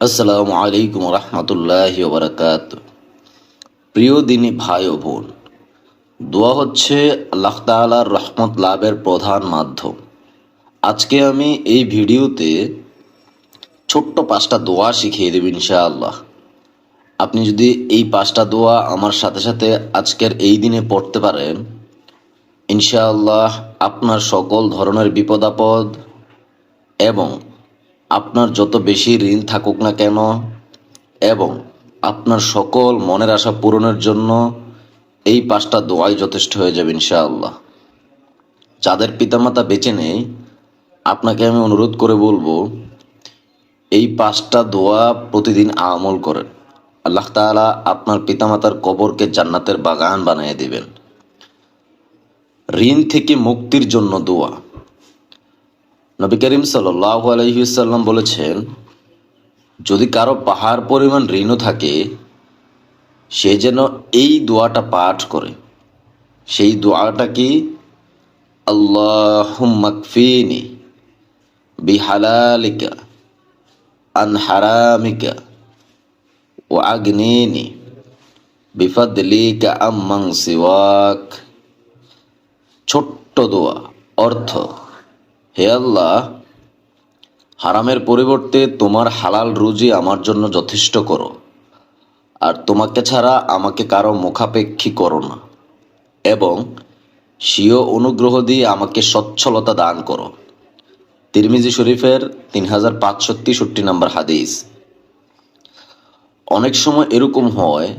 আসসালামু আলাইকুম রহমতুল্লাহ বারকাত প্রিয় দিনী ভাই ও বোন, দোয়া হচ্ছে আল্লাহ তালার রহমত লাভের প্রধান মাধ্যম। আজকে আমি এই ভিডিওতে ছোট্ট পাঁচটা দোয়া শিখিয়ে দেব ইনশাআল্লাহ। আপনি যদি এই পাঁচটা দোয়া আমার সাথে সাথে আজকের এই দিনে পড়তে পারেন, ইনশাআল্লাহ আপনার সকল ধরনের বিপদ আপদ এবং আপনার যত বেশি ঋণ থাকুক না কেন, এবং আপনার সকল মনের আশা পূরণের জন্য এই পাঁচটা দোয়াই যথেষ্ট হয়ে যাবে ইনশাআল্লাহ। যাদের পিতামাতা বেঁচে নেই, আপনাকে আমি অনুরোধ করে বলব, এই পাঁচটা দোয়া প্রতিদিন আমল করেন। আল্লাহ তাআলা আপনার পিতামাতার কবরকে জান্নাতের বাগান বানিয়ে দিবেন। ঋণ থেকে মুক্তির জন্য দোয়া। নবী করিম সাল্লাহ আলহিসাল্লাম বলেছেন, যদি কারও পাহাড় পরিমাণ ঋণও থাকে, সে যেন এই দোয়াটা পাঠ করে। সেই দোয়াটা কি? আল্লাহুম্মাকফিনি বিহালালিকা আন হারামিকা ও আগ্নিনি বিফাদলিকা আম্মাং সিওয়াক। ছোট্ট দোয়া, অর্থ হে আল্লাহ, হারামের পরিবর্তে তোমার হালাল রুজি আমার জন্য যথেষ্ট করো, আর তোমাকে ছাড়া আমাকে কারও মুখাপেক্ষী করো না, এবং স্বীয় অনুগ্রহ দিয়ে আমাকে সচ্ছলতা দান করো। তিরমিজি শরীফের তিন হাজার পাঁচশো তেষট্টি নম্বর হাদিস। অনেক সময় এরকম হয়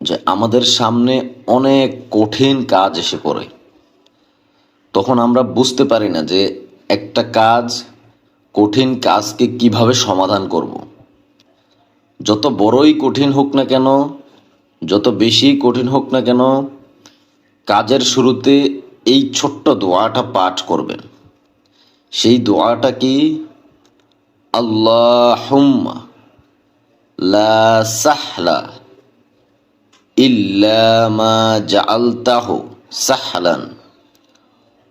যে আমাদের সামনে অনেক কঠিন কাজ এসে পড়ে। তখন আমরা বুঝতে পারি না যে একটা কাজ, কঠিন কাজকে কীভাবে সমাধান করব। যত বড়ই কঠিন হোক না কেন, যত বেশি কঠিন হোক না কেন, কাজের শুরুতে এই ছোট্ট দোয়াটা পাঠ করবেন। সেই দোয়াটা কি? আল্লাহুম্মা লা ইল্লা মা জাআলতাহু সাহলান।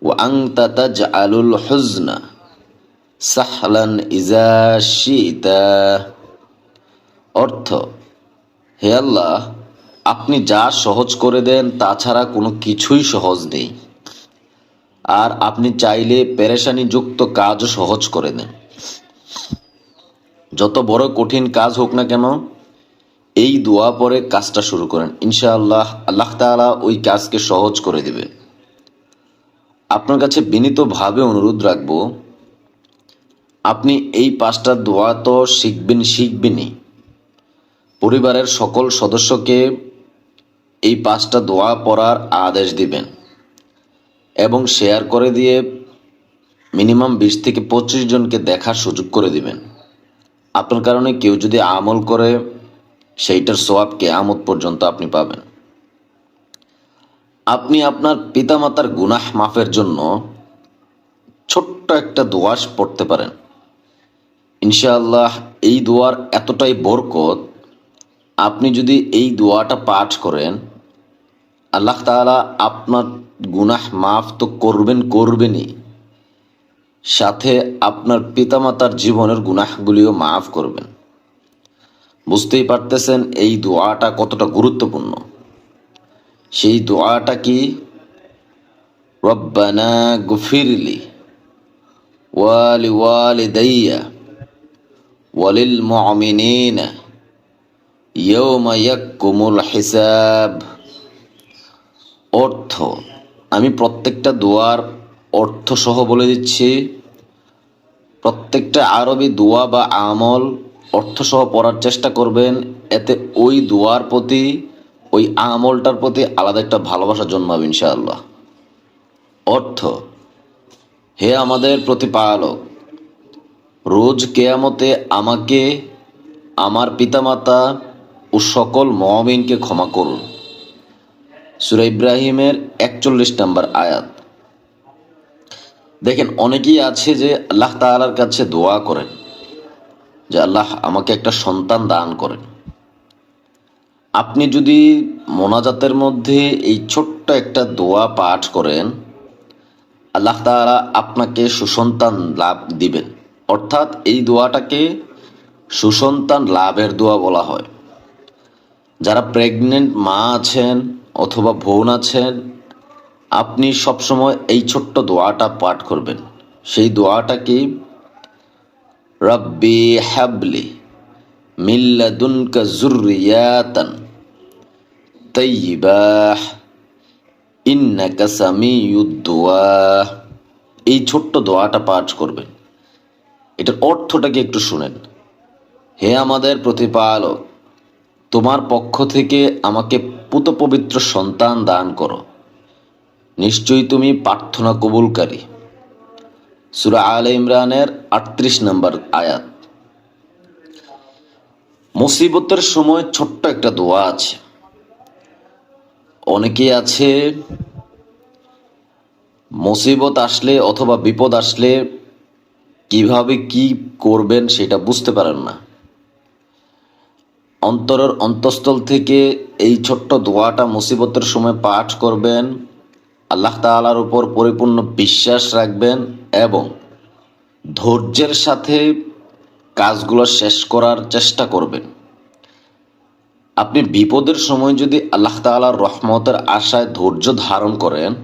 ও আংতাতাজ আলুল হুজনা সাহলান ইজা অর্থ, হে আল্লাহ, আপনি যা সহজ করে দেন তাছাড়া কোনো কিছুই সহজ নেই। আর আপনি চাইলে পেরেশানিযুক্ত কাজও সহজ করে দেন। যত বড় কঠিন কাজ হোক না কেন, এই দোয়া পরে কাজটা শুরু করেন। ইনশাআল্লাহ, আল্লাহ তালা ওই কাজকে সহজ করে দেবে আপনার কাছে বিনীতভাবে অনুরোধ রাখব, আপনি এই পাঁচটা দোয়া তো শিখবেন শিখবেনই। পরিবারের সকল সদস্যকে এই পাঁচটা দোয়া পড়ার আদেশ দিবেন এবং শেয়ার করে দিয়ে মিনিমাম বিশ থেকে পঁচিশ জনকে দেখার সুযোগ করে দিবেন। আপনার কারণে কেউ যদি আমল করে, সেইটার সোয়াব কেয়ামত পর্যন্ত আপনি পাবেন। আপনি আপনার পিতামাতার গুনাহ মাফের জন্য ছোট্ট একটা দোয়াস পড়তে পারেন। ইনশাআল্লাহ এই দোয়ার এতটাই বরকত, আপনি যদি এই দোয়াটা পাঠ করেন, আল্লাহ তাআলা আপনার গুনাহ মাফ তো করবেন করবেনই। সাথে আপনার পিতামাতার জীবনের গুনাহগুলিও মাফ করবেন। বুঝতেই পারতেছেন এই দোয়াটা কতটা গুরুত্বপূর্ণ। সেই দোয়াটা কি? রব্বানা গুফিরলি ওয়ালি ওয়ালিদাইয়া ওয়ালিল মুমিনিনা ইয়াউমা ইয়াকুমুল হিসাব। অর্থ, আমি প্রত্যেকটা দোয়ার অর্থ সহ বলে দিচ্ছি। প্রত্যেকটা আরবি দোয়া বা আমল অর্থ সহ পড়ার চেষ্টা করবেন, এতে ওই দোয়ার প্রতি ওই আমলটার প্রতি আলাদা একটা ভালোবাসা জন্মাবে ইনশাআল্লাহ। অর্থ, হে আমাদের প্রতিপালক, রোজ কেয়ামতে আমাকে, আমার পিতামাতা ও সকল মমিনকে ক্ষমা করুন। সুরা ইব্রাহিমের একচল্লিশ নম্বর আয়াত। দেখেন, অনেকেই আছে যে আল্লাহ তালার কাছে দোয়া করেন, যে আল্লাহ আমাকে একটা সন্তান দান করেন। আপনি যদি মোনাজাতের মধ্যে এই ছোট্ট একটা দোয়া পাঠ করেন, আল্লাহ তাআলা আপনাকে সুসন্তান লাভ দিবেন। অর্থাৎ এই দোয়াটাকে সুসন্তান লাভের দোয়া বলা হয়। যারা প্রেগনেন্ট মা আছেন অথবা বোন আছেন, আপনি সবসময় এই ছোট্ট দোয়াটা পাঠ করবেন। সেই দোয়াটা কি রব্বি হাবলি মিল্লাদুনকা জুররিয়াতান দোয়া এই ছোট্ট দোয়াটা পাঠ করবেন। এটার অর্থটাকে একটু শুনেন। হে আমাদের প্রতিপালক, তোমার পক্ষ থেকে আমাকে পুত পবিত্র সন্তান দান করো। নিশ্চয়ই তুমি প্রার্থনা কবুলকারী। সুরা আল ইমরানের আটত্রিশ নম্বর আয়াত। মুসিবতের সময় ছোট্ট একটা দোয়া আছে। অনেকে আছে, মুসিবত আসলে অথবা বিপদ আসলে কীভাবে কি করবেন সেটা বুঝতে পারেন না। অন্তরের অন্তঃস্থল থেকে এই ছোট্ট দোয়াটা মুসিবতের সময় পাঠ করবেন, আল্লাহ তাআলার উপর পরিপূর্ণ বিশ্বাস রাখবেন এবং ধৈর্যের সাথে কাজগুলো শেষ করার চেষ্টা করবেন। আপনি বিপদের সময় যদি আল্লাহ তাআলার রহমতের আশায় ধৈর্য ধারণ করেন,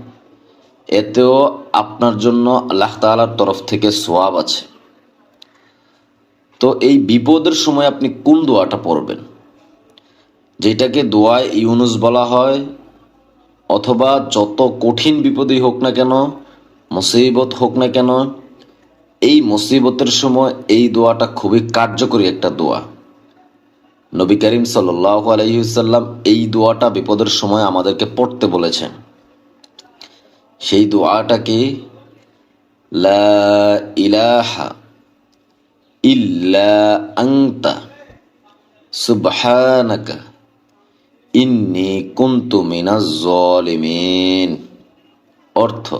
এতেও আপনার জন্য আল্লাহ তাআলার তরফ থেকে সোয়াব আছে। তো এই বিপদের সময় আপনি কোন দোয়াটা পড়বেন? যেটাকে দোয়ায় ইউনুস বলা হয়, অথবা যত কঠিন বিপদই হোক না কেন, মুসিবত হোক না কেন, এই মুসিবতের সময় এই দোয়াটা খুবই কার্যকরী একটা দোয়া। নবী করিম সাল্লাহ আলহিসাল্লাম এই দোয়াটা বিপদের সময় আমাদেরকে পড়তে বলেছেন। সেই দোয়াটাকে, লা ইলাহা ইল্লা আংতা সুবহানাকা ইন্নি কুন্তু মিনাজ জলিমিন। অর্থ,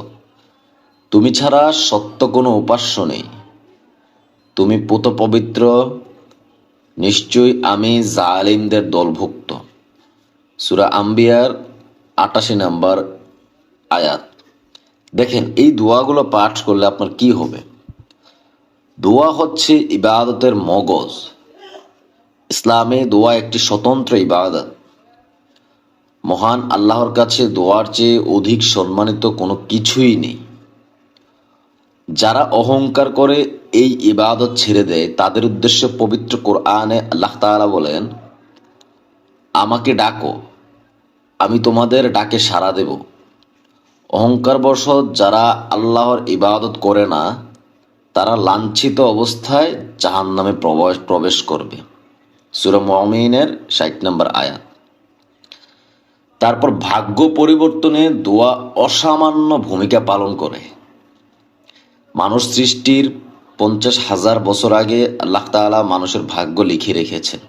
তুমি ছাড়া সত্য কোনো উপাস্য নেই। তুমি পুত পবিত্র নিশ্চয়ই আমি জালিমদের দলভুক্ত। সুরা আম্বিয়ার আটাশি নাম্বার আয়াত। দেখেন, এই দোয়াগুলো পাঠ করলে আপনার কি হবে? দোয়া হচ্ছে ইবাদতের মগজ। ইসলামে দোয়া একটি স্বতন্ত্র ইবাদত। মহান আল্লাহর কাছে দোয়ার চেয়ে অধিক সম্মানিত কোনো কিছুই নেই। যারা অহংকার করে এই ইবাদত ছেড়ে দেয়, তাদের উদ্দেশ্যে পবিত্র কোরআনে আল্লাহ তাআলা বলেন, আমাকে ডাকো, আমি তোমাদের ডাকে সাড়া দেব। অহংকার বশত যারা আল্লাহর ইবাদত করে না, তারা লাঞ্ছিত অবস্থায় জাহান নামে প্রবেশ করবে। সুরা মমিনের ষাট নম্বর আয়াত। তারপর ভাগ্য পরিবর্তনে দোয়া অসামান্য ভূমিকা পালন করে। মানুষ সৃষ্টির পঞ্চাশ হাজার বছর আগে আল্লাহ তাআলা মানুষের ভাগ্য লিখে রেখেছেন।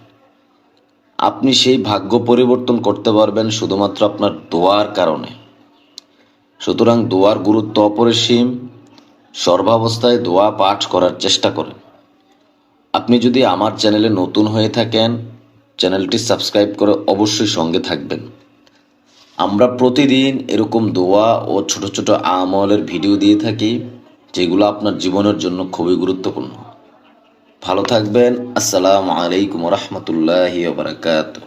আপনি সেই ভাগ্য পরিবর্তন করতে পারবেন শুধুমাত্র আপনার দোয়ার কারণে। সুতরাং দোয়ার গুরুত্ব অপরিসীম, সর্বাবস্থায় দোয়া পাঠ করার চেষ্টা করেন। আপনি যদি আমার চ্যানেলে নতুন হয়ে থাকেন, চ্যানেলটি সাবস্ক্রাইব করে অবশ্যই সঙ্গে থাকবেন। আমরা প্রতিদিন এরকম দোয়া ও ছোট ছোট আমলের ভিডিও দিয়ে থাকি। যেগুলো আপনার জীবনের জন্য খুবই গুরুত্বপূর্ণ। ভালো থাকবেন। আসসালামু আলাইকুম রহমতুল্লাহ বারাকাতুহ।